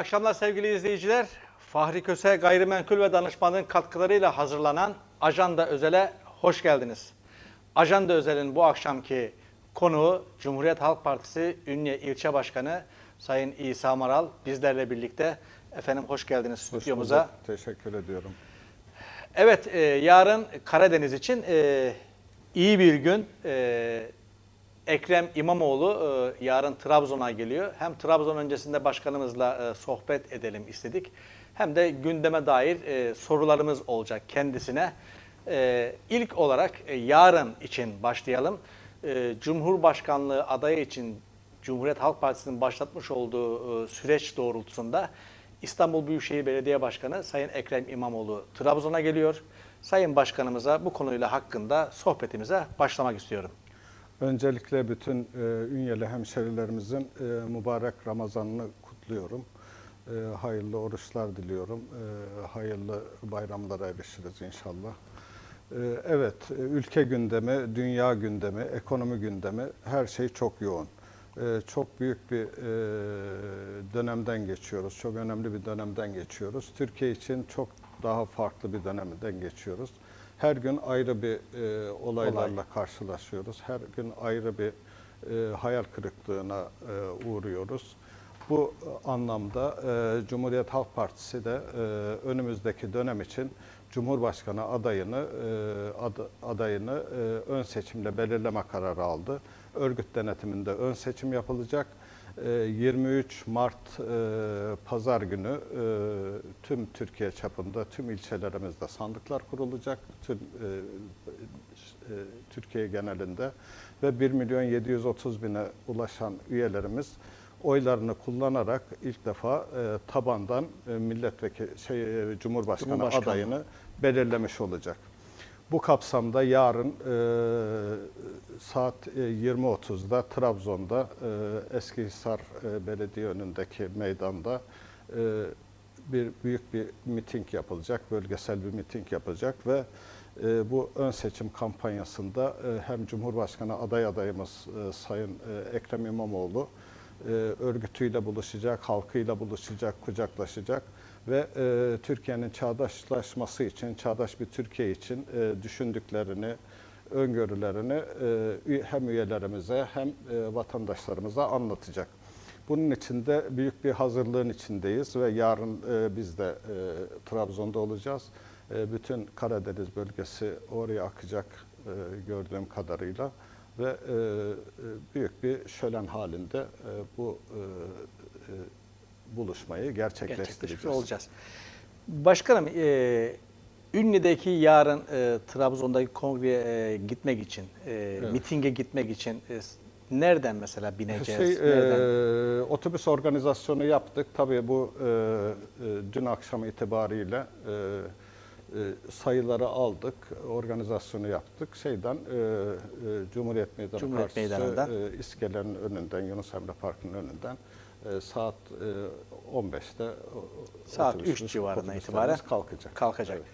Akşamlar sevgili izleyiciler. Fahri Köse Gayrimenkul ve Danışmanlığın katkılarıyla hazırlanan Ajanda Özel'e hoş geldiniz. Ajanda Özel'in bu akşamki konuğu Cumhuriyet Halk Partisi Ünye İlçe Başkanı Sayın İsa Maral bizlerle birlikte. Efendim hoş geldiniz Hoş stüdyomuza. bulduk. Teşekkür ediyorum. Evet, e, yarın Karadeniz için e, iyi bir gün. E, Ekrem İmamoğlu e, yarın Trabzon'a geliyor. Hem Trabzon öncesinde başkanımızla e, sohbet edelim istedik. Hem de gündeme dair e, sorularımız olacak kendisine. E, ilk olarak e, yarın için başlayalım. E, Cumhurbaşkanlığı adayı için Cumhuriyet Halk Partisi'nin başlatmış olduğu e, süreç doğrultusunda İstanbul Büyükşehir Belediye Başkanı Sayın Ekrem İmamoğlu Trabzon'a geliyor. Sayın Başkanımıza bu konuyla hakkında sohbetimize başlamak istiyorum. Öncelikle bütün e, Ünyeli hemşerilerimizin e, mübarek Ramazanını kutluyorum. E, hayırlı oruçlar diliyorum. E, hayırlı bayramlara erişiriz inşallah. E, evet, e, ülke gündemi, dünya gündemi, ekonomi gündemi her şey çok yoğun. E, çok büyük bir e, dönemden geçiyoruz. Çok önemli bir dönemden geçiyoruz. Türkiye için çok daha farklı bir dönemden geçiyoruz. Her gün ayrı bir e, olaylarla Olay. karşılaşıyoruz. Her gün ayrı bir e, hayal kırıklığına e, uğruyoruz. Bu e, anlamda e, Cumhuriyet Halk Partisi de e, önümüzdeki dönem için Cumhurbaşkanı adayını e, ad- adayını e, ön seçimle belirleme kararı aldı. Örgüt denetiminde ön seçim yapılacak. E, 23 Mart e, Pazar günü e, tüm Türkiye çapında tüm ilçelerimizde sandıklar kurulacak. Tüm e, e, Türkiye genelinde ve 1 milyon 730 bine ulaşan üyelerimiz oylarını kullanarak ilk defa e, tabandan e, milletvekili şey e, Cumhurbaşkanı, Cumhurbaşkanı. adayını belirlemiş olacak. Bu kapsamda yarın e, saat e, 20.30'da Trabzon'da e, Eskihisar e, Belediye önündeki meydanda e, bir büyük bir miting yapılacak, bölgesel bir miting yapılacak ve e, bu ön seçim kampanyasında e, hem Cumhurbaşkanı aday adayımız e, Sayın e, Ekrem İmamoğlu e, örgütüyle buluşacak, halkıyla buluşacak, kucaklaşacak ve e, Türkiye'nin çağdaşlaşması için, çağdaş bir Türkiye için e, düşündüklerini, öngörülerini e, hem üyelerimize hem e, vatandaşlarımıza anlatacak. Bunun için de büyük bir hazırlığın içindeyiz ve yarın e, biz de e, Trabzon'da olacağız. E, bütün Karadeniz bölgesi oraya akacak e, gördüğüm kadarıyla ve e, e, büyük bir şölen halinde e, bu e, e, buluşmayı gerçekleştireceğiz. gerçekleşmiş olacağız. Başkanım, e, Ünlü'deki yarın e, Trabzon'daki kongreye e, gitmek için, e, mitinge gitmek için e, nereden mesela bineceğiz? Şey, nereden? e, otobüs organizasyonu yaptık. Tabii bu e, e, dün akşam itibariyle e, e, sayıları aldık, organizasyonu yaptık. Şeyden e, e, Cumhuriyet Meydanı Cumhuriyet karşısı Meydanı'ndan. e, İskelenin önünden, Yunus Emre Parkı'nın önünden e, saat e, 15'te o- Saat otobüsümüz- 3 civarına itibaren kalkacak. kalkacak. Evet.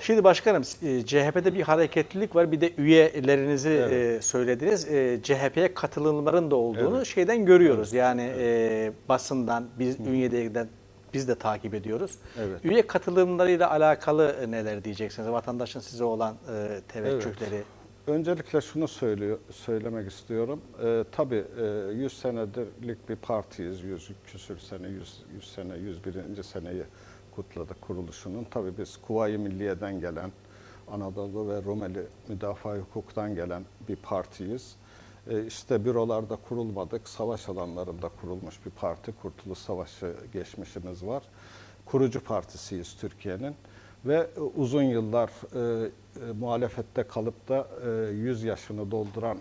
Şimdi başkanım, e, CHP'de bir hareketlilik var. Bir de üyelerinizi Evet. e, söylediniz. E, CHP'ye katılımların da olduğunu Evet. şeyden görüyoruz. Yani e, basından, biz Ünye'den biz de takip ediyoruz. Evet. Üye katılımlarıyla alakalı e, neler diyeceksiniz? Vatandaşın size olan e, teveccühleri. Öncelikle şunu söylüyor, söylemek istiyorum. Ee, tabii e, 100 senedirlik bir partiyiz. 100 küsür sene, 100, 100 sene, 101. seneyi kutladık kuruluşunun. Tabii biz Kuvayi Milliye'den gelen, Anadolu ve Rumeli müdafaa hukuktan gelen bir partiyiz. E, işte bürolarda kurulmadık, savaş alanlarında kurulmuş bir parti. Kurtuluş Savaşı geçmişimiz var. Kurucu partisiyiz Türkiye'nin. Ve e, uzun yıllar e, e, muhalefette kalıp da e, 100 yaşını dolduran e,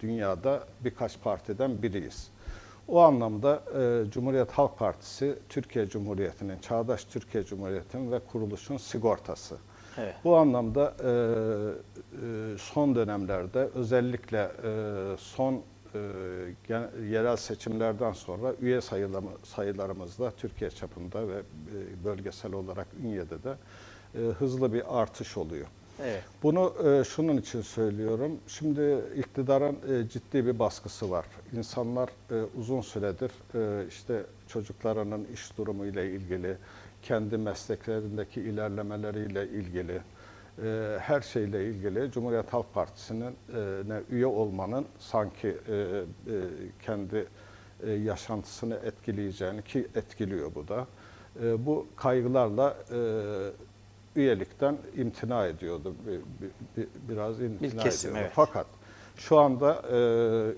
dünyada birkaç partiden biriyiz. O anlamda e, Cumhuriyet Halk Partisi Türkiye Cumhuriyeti'nin, çağdaş Türkiye Cumhuriyeti'nin ve kuruluşun sigortası. Evet. Bu anlamda e, e, son dönemlerde özellikle e, son e, yerel seçimlerden sonra üye sayılarımızda Türkiye çapında ve e, bölgesel olarak Ünye'de de e, hızlı bir artış oluyor. Evet. Bunu e, şunun için söylüyorum. Şimdi iktidarın e, ciddi bir baskısı var. İnsanlar e, uzun süredir e, işte çocuklarının iş durumu ile ilgili, kendi mesleklerindeki ilerlemeleriyle ilgili, e, her şeyle ilgili Cumhuriyet Halk Partisi'nin e, üye olmanın sanki e, e, kendi e, yaşantısını etkileyeceğini ki etkiliyor bu da. E, bu kaygılarla e, üyelikten imtina ediyordu. Bir, bir- bir- biraz imtina kesim, ediyordu. evet. Fakat şu anda e,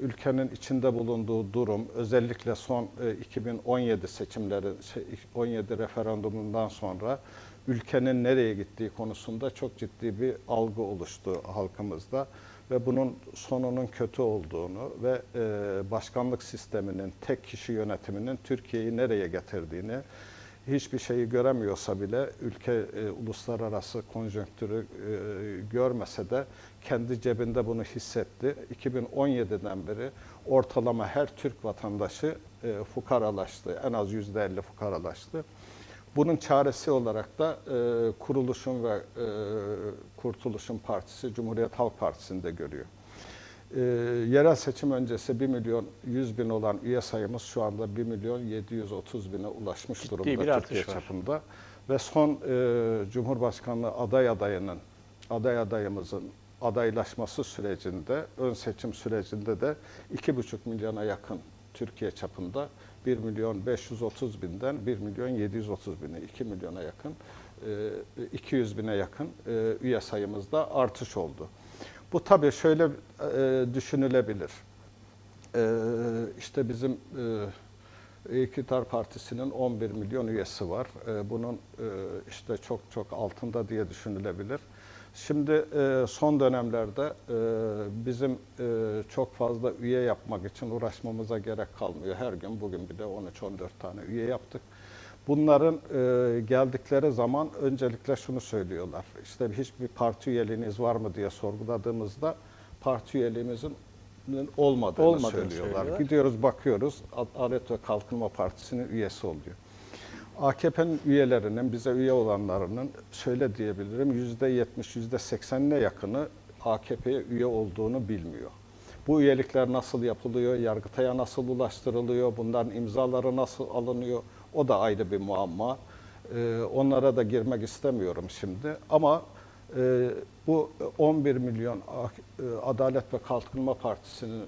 ülkenin içinde bulunduğu durum özellikle son e, 2017 seçimleri, şey, 17 referandumundan sonra ülkenin nereye gittiği konusunda çok ciddi bir algı oluştu halkımızda ve bunun sonunun kötü olduğunu ve e, başkanlık sisteminin, tek kişi yönetiminin Türkiye'yi nereye getirdiğini hiçbir şeyi göremiyorsa bile ülke e, uluslararası konjonktürü e, görmese de kendi cebinde bunu hissetti. 2017'den beri ortalama her Türk vatandaşı e, fukaralaştı. En az %50 fukaralaştı. Bunun çaresi olarak da e, kuruluşun ve e, Kurtuluşun Partisi Cumhuriyet Halk Partisi'ni de görüyor. E, yerel seçim öncesi 1 milyon 100 bin olan üye sayımız şu anda 1 milyon 730 bine ulaşmış Ciddi durumda Türkiye var. çapında. Ve son e, Cumhurbaşkanlığı aday adayının, aday adayımızın adaylaşması sürecinde, ön seçim sürecinde de 2,5 milyona yakın Türkiye çapında 1 milyon 530 binden 1 milyon 730 bine, 2 milyona yakın, e, 200 bine yakın e, üye sayımızda artış oldu. Bu tabii şöyle e, düşünülebilir. E, işte bizim e, İktidar Partisi'nin 11 milyon üyesi var. E, bunun e, işte çok çok altında diye düşünülebilir. Şimdi e, son dönemlerde e, bizim e, çok fazla üye yapmak için uğraşmamıza gerek kalmıyor. Her gün bugün bir de 13-14 tane üye yaptık. Bunların e, geldikleri zaman öncelikle şunu söylüyorlar. İşte hiçbir parti üyeliğiniz var mı diye sorguladığımızda parti üyeliğimizin olmadığını, Olmadığını söylüyorlar. söylüyorlar. Gidiyoruz bakıyoruz Adalet ve Kalkınma Partisi'nin üyesi oluyor. AKP'nin üyelerinin, bize üye olanlarının şöyle diyebilirim yüzde yetmiş, yüzde seksenine yakını AKP'ye üye olduğunu bilmiyor. Bu üyelikler nasıl yapılıyor, Yargıtay'a nasıl ulaştırılıyor, bunların imzaları nasıl alınıyor o da ayrı bir muamma. Ee, onlara da girmek istemiyorum şimdi ama e, bu 11 milyon A- e, Adalet ve Kalkınma Partisi'nin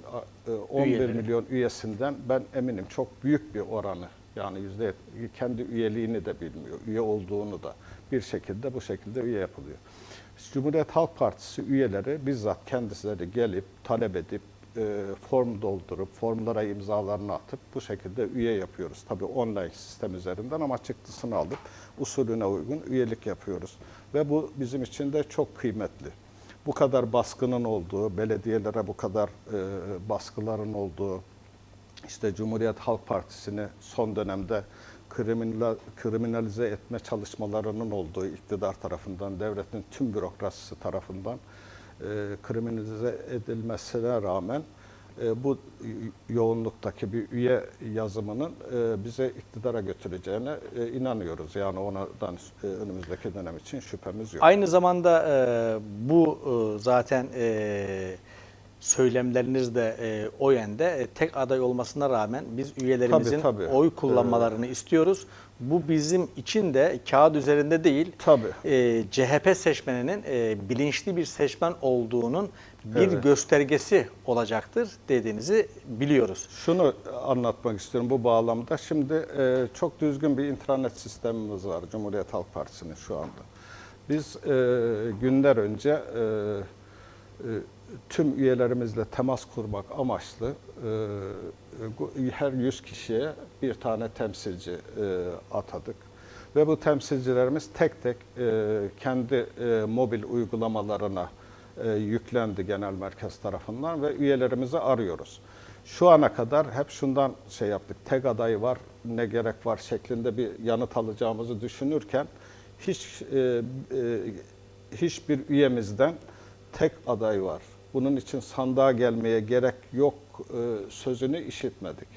e, 11 Üyeleri. milyon üyesinden ben eminim çok büyük bir oranı yani yüzde kendi üyeliğini de bilmiyor, üye olduğunu da bir şekilde bu şekilde üye yapılıyor. Cumhuriyet Halk Partisi üyeleri bizzat kendileri gelip talep edip e, form doldurup formlara imzalarını atıp bu şekilde üye yapıyoruz. Tabii online sistem üzerinden ama çıktısını alıp usulüne uygun üyelik yapıyoruz. Ve bu bizim için de çok kıymetli. Bu kadar baskının olduğu, belediyelere bu kadar e, baskıların olduğu, işte Cumhuriyet Halk Partisi'ni son dönemde kriminal, kriminalize etme çalışmalarının olduğu iktidar tarafından, devletin tüm bürokrasisi tarafından kriminalize edilmesine rağmen e, bu yoğunluktaki bir üye yazımının e, bize iktidara götüreceğine e, inanıyoruz. Yani ondan e, önümüzdeki dönem için şüphemiz yok. Aynı zamanda e, bu e, zaten e, söylemleriniz de e, o yönde E, tek aday olmasına rağmen biz üyelerimizin Tabii, tabii. oy kullanmalarını istiyoruz. Bu bizim için de kağıt üzerinde değil, Tabii. e, CHP seçmeninin e, bilinçli bir seçmen olduğunun bir Evet. göstergesi olacaktır dediğinizi biliyoruz. Şunu anlatmak istiyorum bu bağlamda. Şimdi e, çok düzgün bir intranet sistemimiz var Cumhuriyet Halk Partisi'nin şu anda. Biz e, günler önce e, tüm üyelerimizle temas kurmak amaçlı e, e, her 100 kişiye bir tane temsilci e, atadık. Ve bu temsilcilerimiz tek tek e, kendi e, mobil uygulamalarına e, yüklendi genel merkez tarafından ve üyelerimizi arıyoruz. Şu ana kadar hep şundan şey yaptık, tek aday var, ne gerek var şeklinde bir yanıt alacağımızı düşünürken hiç e, e, hiçbir üyemizden tek aday var. Bunun için sandığa gelmeye gerek yok e, sözünü işitmedik.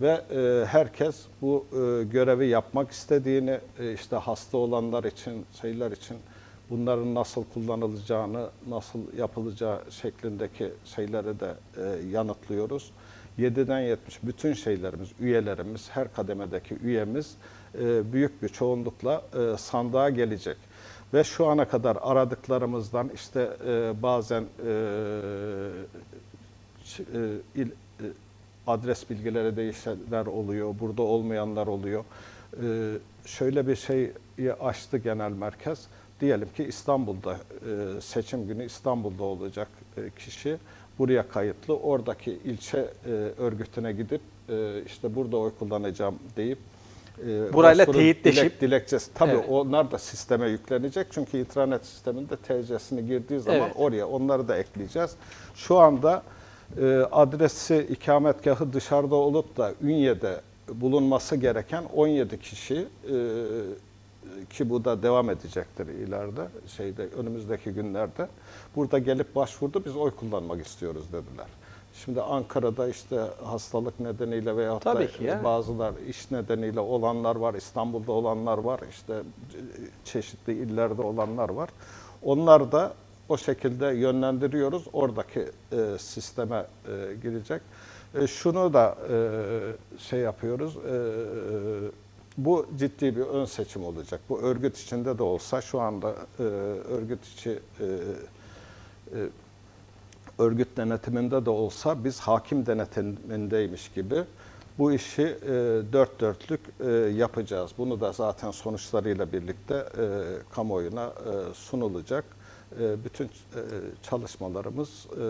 Ve e, herkes bu e, görevi yapmak istediğini, işte hasta olanlar için, şeyler için bunların nasıl kullanılacağını, nasıl yapılacağı şeklindeki şeyleri de yanıtlıyoruz. 7'den 70 bütün şeylerimiz, üyelerimiz, her kademedeki üyemiz büyük bir çoğunlukla sandığa gelecek. Ve şu ana kadar aradıklarımızdan işte e, bazen e, e, il, e, adres bilgileri değişenler oluyor, burada olmayanlar oluyor. E, şöyle bir şeyi açtı genel merkez. Diyelim ki İstanbul'da e, seçim günü İstanbul'da olacak e, kişi buraya kayıtlı. Oradaki ilçe e, örgütüne gidip e, işte burada oy kullanacağım deyip e, Burayla teyitleşip- dilek, dilekçesi. Tabii Evet. onlar da sisteme yüklenecek. Çünkü intranet sisteminde TC'sini girdiği zaman Evet. oraya onları da ekleyeceğiz. Şu anda e, adresi ikametgahı dışarıda olup da Ünye'de bulunması gereken 17 kişi e, ki bu da devam edecektir ileride şeyde önümüzdeki günlerde burada gelip başvurdu biz oy kullanmak istiyoruz dediler. Şimdi Ankara'da işte hastalık nedeniyle veya ki ya. bazılar iş nedeniyle olanlar var, İstanbul'da olanlar var, işte çeşitli illerde olanlar var. Onlar da o şekilde yönlendiriyoruz. Oradaki e, sisteme e, girecek. E, şunu da e, şey yapıyoruz. e, bu ciddi bir ön seçim olacak. Bu örgüt içinde de olsa şu anda e, örgüt içi e, e, örgüt denetiminde de olsa biz hakim denetimindeymiş gibi bu işi e, dört dörtlük e, yapacağız. Bunu da zaten sonuçlarıyla birlikte e, kamuoyuna e, sunulacak. E, bütün e, çalışmalarımız, e,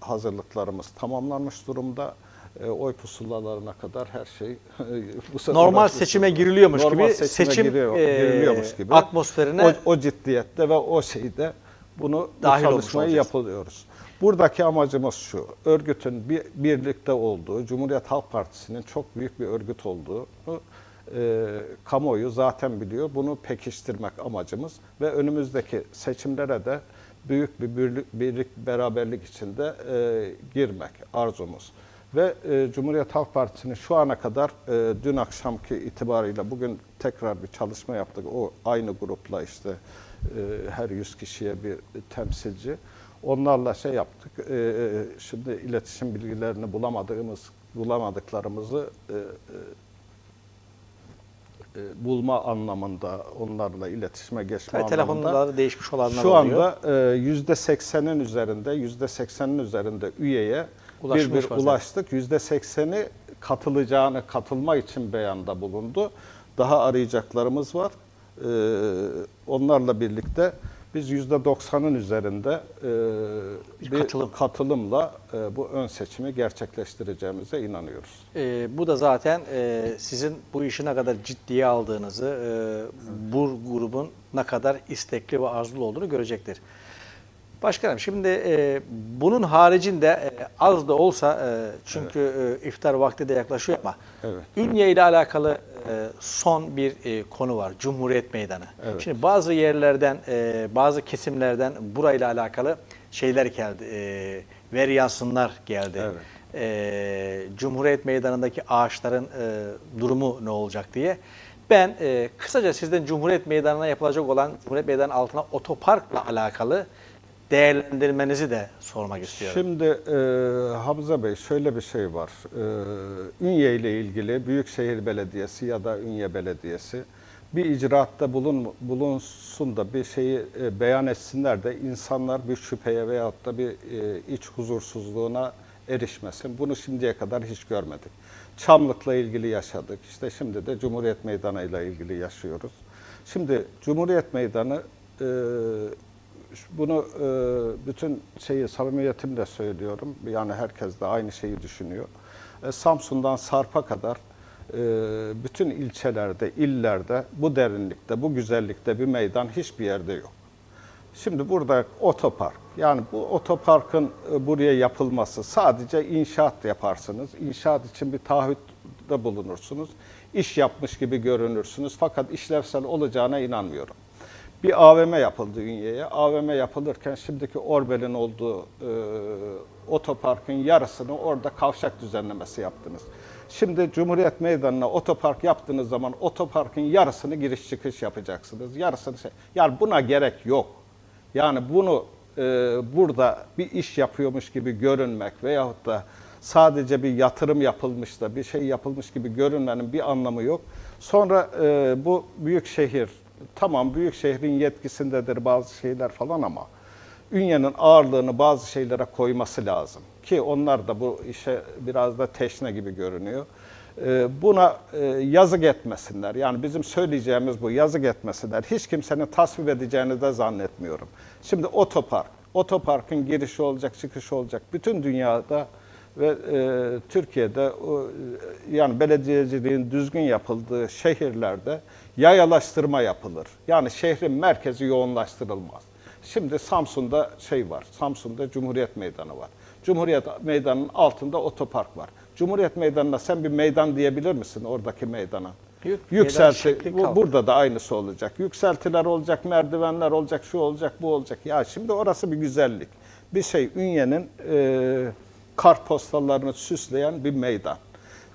hazırlıklarımız tamamlanmış durumda. E, oy pusulalarına kadar her şey bu sefer Normal seçime giriliyormuş Normal gibi seçim giriyor- e, giriliyormuş gibi. atmosferine o, o ciddiyette ve o şeyde bunu bu Dahil olmuş çalışmayı olacağız. Buradaki amacımız şu, örgütün bir, birlikte olduğu, Cumhuriyet Halk Partisi'nin çok büyük bir örgüt olduğunu e, kamuoyu zaten biliyor. Bunu pekiştirmek amacımız ve önümüzdeki seçimlere de büyük bir birlik, birlik beraberlik içinde e, girmek arzumuz. Ve e, Cumhuriyet Halk Partisi'nin şu ana kadar e, dün akşamki itibariyle bugün tekrar bir çalışma yaptık. O aynı grupla işte e, her 100 kişiye bir temsilci. Onlarla şey yaptık. E, şimdi iletişim bilgilerini bulamadığımız bulamadıklarımızı e, e, e, bulma anlamında onlarla iletişime geçme tabii anlamında. telefonları değişmiş olanlar Şu anda e, yüzde seksenin üzerinde, yüzde seksenin üzerinde üyeye Ulaşmış bir bir ulaştık. Yüzde sekseni katılacağını, katılma için beyanda bulundu. Daha arayacaklarımız var. E, onlarla birlikte biz yüzde doksanın üzerinde e, Bir bir, katılım. katılımla e, bu ön seçimi gerçekleştireceğimize inanıyoruz. E, bu da zaten e, sizin bu işi ne kadar ciddiye aldığınızı, e, bu grubun ne kadar istekli ve arzulu olduğunu görecektir. Başkanım şimdi e, bunun haricinde e, az da olsa e, çünkü e, iftar vakti de yaklaşıyor ama Evet. Ünye ile alakalı e, son bir e, konu var. Cumhuriyet Meydanı. Evet. Şimdi bazı yerlerden, e, bazı kesimlerden burayla alakalı şeyler geldi. E, veryansınlar geldi. Evet. E, Cumhuriyet Meydanı'ndaki ağaçların e, durumu ne olacak diye. Ben e, kısaca sizden Cumhuriyet Meydanı'na yapılacak olan Cumhuriyet Meydanı altına otoparkla alakalı değerlendirmenizi de sormak istiyorum. Şimdi e, Hamza Bey şöyle bir şey var. E, Ünye ile ilgili Büyükşehir Belediyesi ya da Ünye Belediyesi bir icraatta bulun, bulunsun da bir şeyi e, beyan etsinler de insanlar bir şüpheye veyahut da bir e, iç huzursuzluğuna erişmesin. Bunu şimdiye kadar hiç görmedik. Çamlık'la ilgili yaşadık. İşte şimdi de Cumhuriyet Meydanı ile ilgili yaşıyoruz. Şimdi Cumhuriyet Meydanı e, bunu e, bütün şeyi samimiyetimle söylüyorum. Yani herkes de aynı şeyi düşünüyor. E, Samsun'dan Sarp'a kadar e, bütün ilçelerde, illerde bu derinlikte, bu güzellikte bir meydan hiçbir yerde yok. Şimdi burada otopark. Yani bu otoparkın e, buraya yapılması sadece inşaat yaparsınız. İnşaat için bir taahhütte bulunursunuz. İş yapmış gibi görünürsünüz. Fakat işlevsel olacağına inanmıyorum. Bir AVM yapıldı Ünye'ye. AVM yapılırken şimdiki Orbel'in olduğu e, otoparkın yarısını orada kavşak düzenlemesi yaptınız. Şimdi Cumhuriyet Meydanı'na otopark yaptığınız zaman otoparkın yarısını giriş çıkış yapacaksınız. Yarısını şey. Yani buna gerek yok. Yani bunu e, burada bir iş yapıyormuş gibi görünmek veyahut da sadece bir yatırım yapılmış da bir şey yapılmış gibi görünmenin bir anlamı yok. Sonra e, bu büyük şehir, tamam büyük şehrin yetkisindedir bazı şeyler falan ama Ünye'nin ağırlığını bazı şeylere koyması lazım. Ki onlar da bu işe biraz da teşne gibi görünüyor. Ee, Buna e, yazık etmesinler. Yani bizim söyleyeceğimiz bu yazık etmesinler. Hiç kimsenin tasvip edeceğini de zannetmiyorum. Şimdi otopark. Otoparkın girişi olacak, çıkışı olacak. Bütün dünyada ve e, Türkiye'de o, yani belediyeciliğin düzgün yapıldığı şehirlerde yayalaştırma yapılır. Yani şehrin merkezi yoğunlaştırılmaz. Şimdi Samsun'da şey var. Samsun'da Cumhuriyet Meydanı var. Cumhuriyet Meydanı'nın altında otopark var. Cumhuriyet Meydanı'na sen bir meydan diyebilir misin oradaki meydana? Meydan Yükselti, bu- burada da aynısı olacak. Yükseltiler olacak, merdivenler olacak, şu olacak, bu olacak. Ya şimdi orası bir güzellik. Bir şey Ünye'nin e, kartpostallarını süsleyen bir meydan.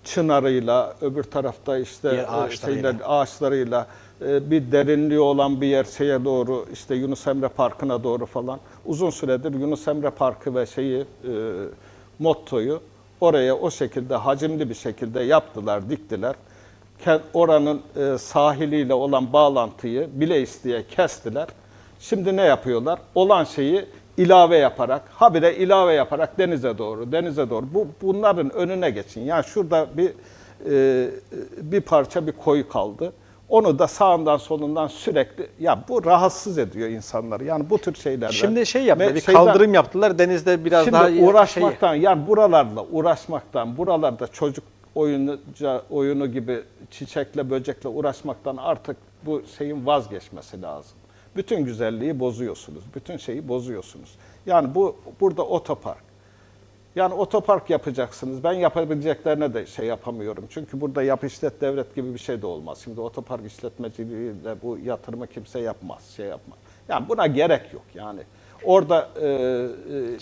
Çınarıyla, öbür tarafta işte ağaçlarıyla. şeyler, ağaçlarıyla e, bir derinliği olan bir yer şeye doğru işte Yunus Emre Parkı'na doğru falan. Uzun süredir Yunus Emre Parkı ve şeyi e, mottoyu oraya o şekilde hacimli bir şekilde yaptılar, diktiler. Oranın e, sahiliyle olan bağlantıyı bile isteye kestiler. Şimdi ne yapıyorlar? Olan şeyi ilave yaparak, habire ilave yaparak denize doğru, denize doğru. Bu bunların önüne geçin. Yani şurada bir e, bir parça bir koyu kaldı. Onu da sağından solundan sürekli ya bu rahatsız ediyor insanları. Yani bu tür şeylerden. Şimdi şey yaptılar, bir şeyden- kaldırım yaptılar. Denizde biraz Şimdi daha uğraşmaktan yani buralarla uğraşmaktan, buralarda çocuk oyunca oyunu gibi çiçekle böcekle uğraşmaktan artık bu şeyin vazgeçmesi lazım. Bütün güzelliği bozuyorsunuz. Bütün şeyi bozuyorsunuz. Yani bu burada otopark. Yani otopark yapacaksınız. Ben yapabileceklerine de şey yapamıyorum. Çünkü burada yap işlet devlet gibi bir şey de olmaz. Şimdi otopark işletmeciliğiyle bu yatırımı kimse yapmaz, şey yapmaz. Yani buna gerek yok yani. Orada e, e,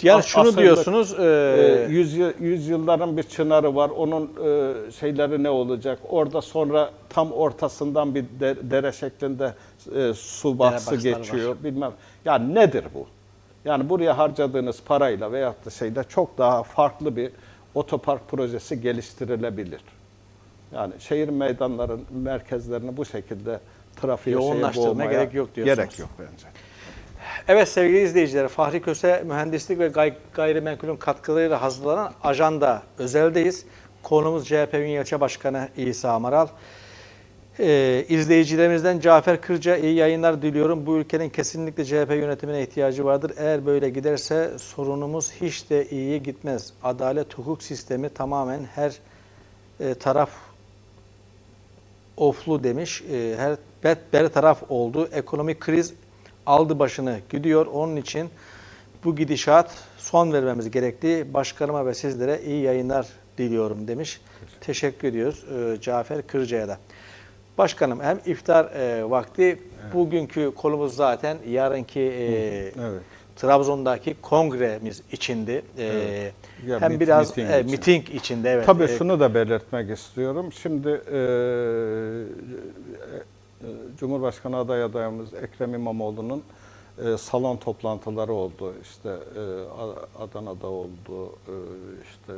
Yani as- şunu asırlık, diyorsunuz, e, e, yüzyıl, yüzyılların bir çınarı var. Onun e, şeyleri ne olacak? Orada sonra tam ortasından bir de- dere şeklinde e, su bakslar geçiyor. Bilmem. Yani nedir bu? Yani buraya harcadığınız parayla veyahut da şeyle çok daha farklı bir otopark projesi geliştirilebilir. Yani şehir meydanların merkezlerini bu şekilde trafiğe boğmaya gerek yok diyorsunuz. Gerek yok bence. Evet sevgili izleyiciler, Fahri Köse Mühendislik ve Gay- Gayrimenkulün katkılarıyla hazırlanan Ajanda Özel'deyiz. Konumuz CHP Ünye İlçe Başkanı İsa Amaral. Ee, izleyicilerimizden Cafer Kırca iyi yayınlar diliyorum. Bu ülkenin kesinlikle CHP yönetimine ihtiyacı vardır. Eğer böyle giderse sorunumuz hiç de iyiye gitmez. Adalet hukuk sistemi tamamen her e, taraf oflu demiş. E, her bet bertaraf oldu. Ekonomik kriz aldı başını gidiyor. Onun için bu gidişat son vermemiz gerekli. Başkanıma ve sizlere iyi yayınlar diliyorum demiş. Teşekkür ediyoruz e, Cafer Kırca'ya da. Başkanım hem iftar e, vakti bugünkü konumuz zaten yarınki e, Evet. Trabzon'daki kongremiz içindi. E, Ya hem mit- biraz miting e, için. miting içinde evet. Tabii E, şunu da belirtmek istiyorum. Şimdi e, Cumhurbaşkanı aday adayımız Ekrem İmamoğlu'nun e, salon toplantıları oldu. İşte e, Adana'da oldu, e, işte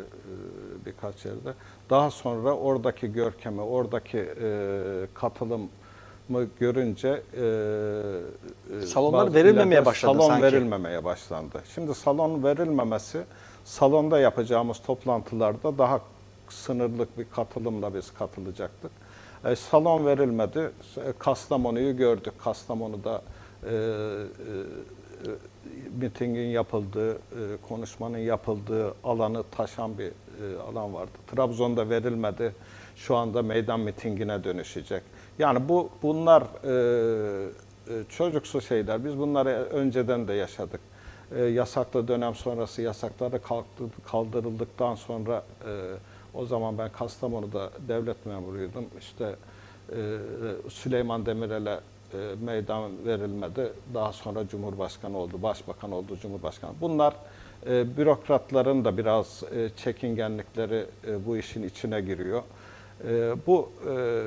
birkaç yerde. Daha sonra oradaki görkemi, oradaki e, katılımı görünce e, Salonlar verilmemeye başladı salon sanki. verilmemeye başlandı. Şimdi salon verilmemesi salonda yapacağımız toplantılarda daha sınırlık bir katılımla biz katılacaktık. E, salon verilmedi. E, Kastamonu'yu gördük. Kastamonu'da e, e, e, mitingin yapıldığı, e, konuşmanın yapıldığı alanı taşan bir e, alan vardı. Trabzon'da verilmedi. şu anda meydan mitingine dönüşecek. Yani bu bunlar e, çocuksu şeyler. Biz bunları önceden de yaşadık. E, yasaklı dönem sonrası yasakları kalktı, kaldırıldıktan sonra e, o zaman ben Kastamonu'da devlet memuruydum. İşte e, Süleyman Demirel'e e, meydan verilmedi. Daha sonra Cumhurbaşkanı oldu, Başbakan oldu, Cumhurbaşkanı. Bunlar e, bürokratların da biraz e, çekingenlikleri e, bu işin içine giriyor. E, bu e,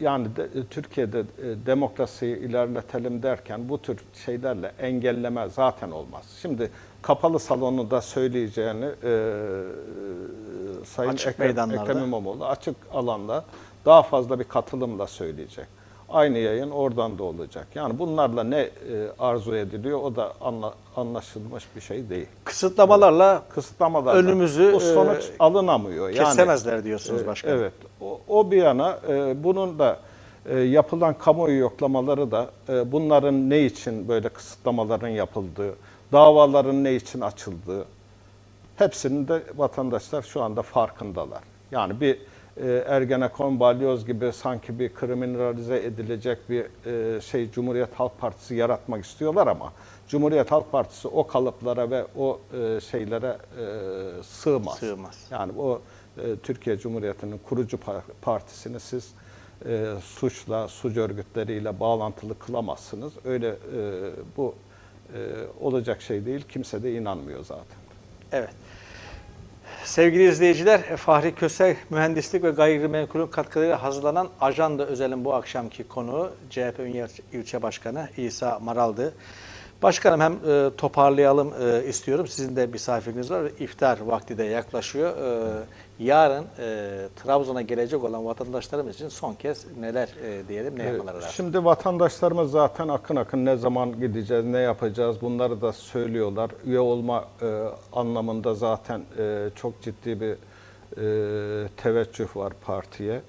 yani de, Türkiye'de e, demokrasiyi ilerletelim derken bu tür şeylerle engelleme zaten olmaz. Şimdi kapalı salonunda söyleyeceğini e, Sayın Açık Ekrem, meydanlarda. Ekrem İmamoğlu açık alanda daha fazla bir katılımla söyleyecek. Aynı yayın oradan da olacak. Yani bunlarla ne e, arzu ediliyor o da anla, anlaşılmış bir şey değil. Kısıtlamalarla Kısıtlamalar Önümüzü, bu sonuç e, alınamıyor. Yani, kesemezler diyorsunuz e, başkanım. Evet. O, o bir yana e, bunun da e, yapılan kamuoyu yoklamaları da e, bunların ne için böyle kısıtlamaların yapıldığı, davaların ne için açıldığı hepsinin de vatandaşlar şu anda farkındalar. Yani bir e, Ergenekon, Balyoz gibi sanki bir kriminalize edilecek bir e, şey Cumhuriyet Halk Partisi yaratmak istiyorlar ama Cumhuriyet Halk Partisi o kalıplara ve o e, şeylere e, sığmaz. Sığmaz. Yani o e, Türkiye Cumhuriyeti'nin kurucu par- partisini siz e, suçla, suç örgütleriyle bağlantılı kılamazsınız. Öyle e, bu e, olacak şey değil. Kimse de inanmıyor zaten. Evet. Sevgili izleyiciler, Fahri Köse Mühendislik ve Gayrimenkulün katkılarıyla hazırlanan Ajanda Özel'in bu akşamki konuğu CHP Ünye İlçe Başkanı İsa Maral'dı. Başkanım hem e, toparlayalım e, istiyorum. Sizin de misafiriniz var. İftar vakti de yaklaşıyor. E, yarın e, Trabzon'a gelecek olan vatandaşlarımız için son kez neler e, diyelim, ne yapmaları lazım? Şimdi vatandaşlarımız zaten akın akın ne zaman gideceğiz, ne yapacağız bunları da söylüyorlar. Üye olma e, anlamında zaten e, çok ciddi bir e, teveccüh var partiye.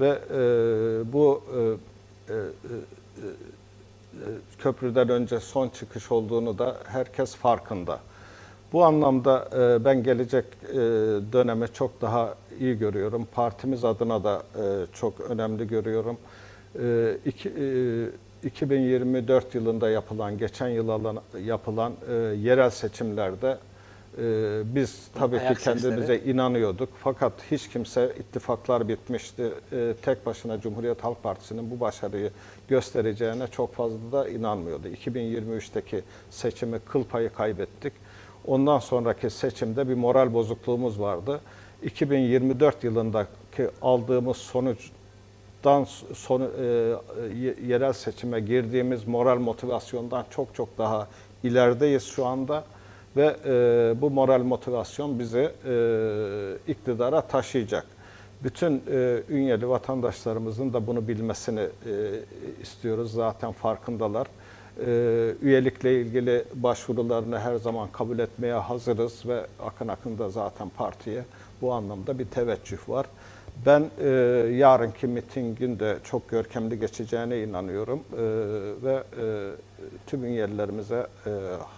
Ve e, bu e, e, e, köprüden önce son çıkış olduğunu da herkes farkında. Bu anlamda e, ben gelecek e, dönemi çok daha iyi görüyorum. Partimiz adına da e, çok önemli görüyorum. E, iki, e, 2024 yılında yapılan, geçen yıl yapılan yerel seçimlerde biz tabii ki Ayak sesleri. kendimize inanıyorduk. Fakat hiç kimse ittifaklar bitmişti. Tek başına Cumhuriyet Halk Partisi'nin bu başarıyı göstereceğine çok fazla da inanmıyordu. 2023'teki seçimi kıl payı kaybettik. Ondan sonraki seçimde bir moral bozukluğumuz vardı. 2024 yılındaki aldığımız sonuçtan son, e, ye- yerel seçime girdiğimiz moral motivasyondan çok çok daha ilerideyiz şu anda ve e, bu moral motivasyon bizi e, iktidara taşıyacak. Bütün e, Ünyeli vatandaşlarımızın da bunu bilmesini e, istiyoruz. Zaten farkındalar. E, üyelikle ilgili başvurularını her zaman kabul etmeye hazırız ve akın akın da zaten partiye bu anlamda bir teveccüh var. Ben e, yarınki mitingin de çok görkemli geçeceğine inanıyorum E, ve e, tüm üyelerimize e,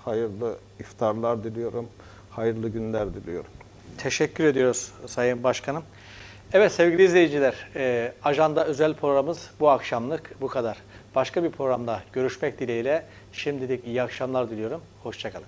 hayırlı iftarlar diliyorum, hayırlı günler diliyorum. Teşekkür ediyoruz Sayın Başkanım. Evet sevgili izleyiciler, e, Ajanda özel programımız bu akşamlık bu kadar. Başka bir programda görüşmek dileğiyle şimdilik iyi akşamlar diliyorum. Hoşçakalın.